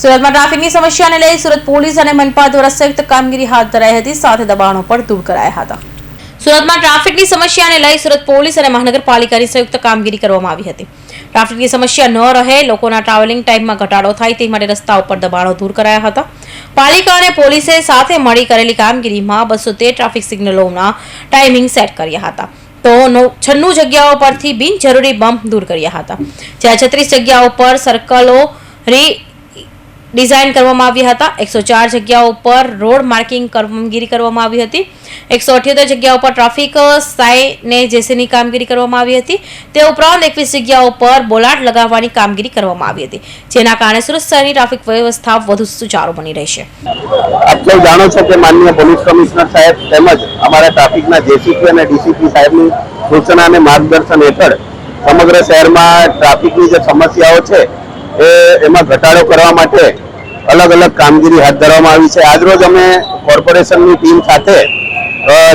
સુરતમાં ટ્રાફિકની સમસ્યાને લઈ સુરત પોલીસ અને મનપા દ્વારા સંયુક્ત કામગીરી હાથ ધરાઈ હતી. સાથે દબાણો પણ દૂર કરાયા હતા. સુરતમાં ટ્રાફિકની સમસ્યાને લઈ સુરત પોલીસ અને મહાનગરપાલિકાની સંયુક્ત કામગીરી કરવામાં આવી હતી. ટ્રાફિકની સમસ્યા ન રહે, લોકોના ટ્રાવેલિંગ ટાઈમમાં ઘટાડો થાય તે માટે રસ્તા ઉપર દબાણો દૂર કરાયા હતા. પાલિકા અને પોલીસે સાથે મળી કરેલી કામગીરીમાં બસો તેર ટ્રાફિક સિગ્નલોના ટાઈમિંગ સેટ કર્યા હતા. તો છન્નું જગ્યાઓ પરથી બિનજરૂરી બમ્પ દૂર કર્યા હતા. જ્યાં છત્રીસ જગ્યાઓ પર સર્કલો રી ડિઝાઇન કરવામાં આવ્યા હતા. એકસો ચાર જગ્યાઓ પર રોડ માર્કિંગ કામગીરી કરવામાં આવી હતી. એકસો અઠ્યોતેર જગ્યાઓ પર ટ્રાફિક સાઈને જેસીની કામગીરી કરવામાં આવી હતી. તે ઉપરાંત એકવીસ જગ્યાઓ પર બોલાટ લગાવવાની કામગીરી કરવામાં આવી હતી, જેના કારણે સુરત શહેરની ટ્રાફિક વ્યવસ્થા વધુ સુચારુ બની રહેશે આપણે જાણો છો કે માનનીય પોલીસ કમિશનર સાહેબ તેમજ અમારા ટ્રાફિકના જેસીપી અને ડીસીપી સાહેબની સૂચના અને માર્ગદર્શન હેઠળ સમગ્ર શહેરમાં ટ્રાફિકની જે સમસ્યાઓ છે એ એમાં ઘટાડો કરવા માટે અલગ અલગ કામગીરી હાથ ધરવામાં આવી છે. આજરોજ અમે કોર્પોરેશનની ટીમ સાથે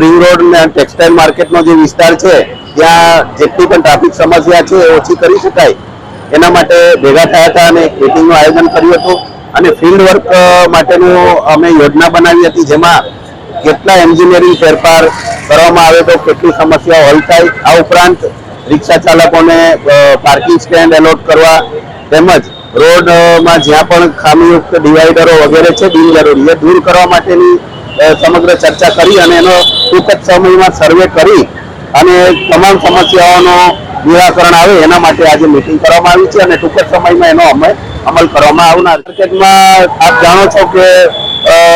રિંગ રોડ અને ટેક્સટાઇલ માર્કેટનો જે વિસ્તાર છે, ત્યાં જેટલી પણ ટ્રાફિક સમસ્યા છે એ ઓછી કરી શકાય. એના માટે ભેગા થયા હતા અને મિટિંગનું આયોજન કર્યું હતું. અને ફિલ્ડ વર્ક માટેનું અમે યોજના બનાવી હતી જેમાં કેટલા એન્જિનિયરિંગ ફેરફાર કરવામાં આવે તો કેટલી સમસ્યાઓ હલ થાય. આ ઉપરાંત રિક્ષા ચાલકોને પાર્કિંગ સ્ટેન્ડ એલોટ કરવા તેમજ રોડમાં જ્યાં પણ ખામીયુક્ત ડિવાઈડરો વગેરે છે બિનજરૂરી એ દૂર કરવા માટેની સમગ્ર ચર્ચા કરી અને એનો ટૂંક જ સમયમાં સર્વે કરી અને તમામ સમસ્યાઓનો નિરાકરણ આવે એના માટે આજે મિટિંગ કરવામાં આવી છે અને ટૂંક જ સમયમાં એનો અમે અમલ કરવામાં આવનાર માર્કેટમાં આપ જાણો છો કે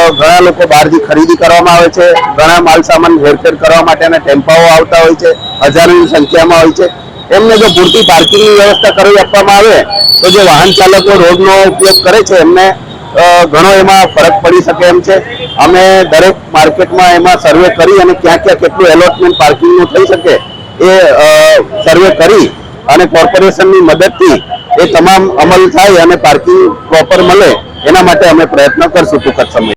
ઘણા લોકો બહારથી ખરીદી કરવામાં આવે છે, ઘણા માલ સામાન હેરફેર કરવા માટેના ટેમ્પાઓ આવતા હોય છે, હજારોની સંખ્યામાં હોય છે. એમને જો પૂરતી પાર્કિંગની વ્યવસ્થા કરી આપવામાં આવે, તો જે વાહન ચાલકો રોડનો ઉપયોગ કરે છે, એમને ઘણો એમાં ફરક પડી શકે એમ છે. અમે દરેક માર્કેટમાં એમાં સર્વે કરી અને ક્યાં ક્યાં કેટલું એલોટમેન્ટ પાર્કિંગનું થઈ શકે એ સર્વે કરી અને કોર્પોરેશનની મદદથી એ તમામ અમલ થાય અને પાર્કિંગ પ્રોપર મળે, એના માટે અમે પ્રયત્ન કરશું ટૂંક સમય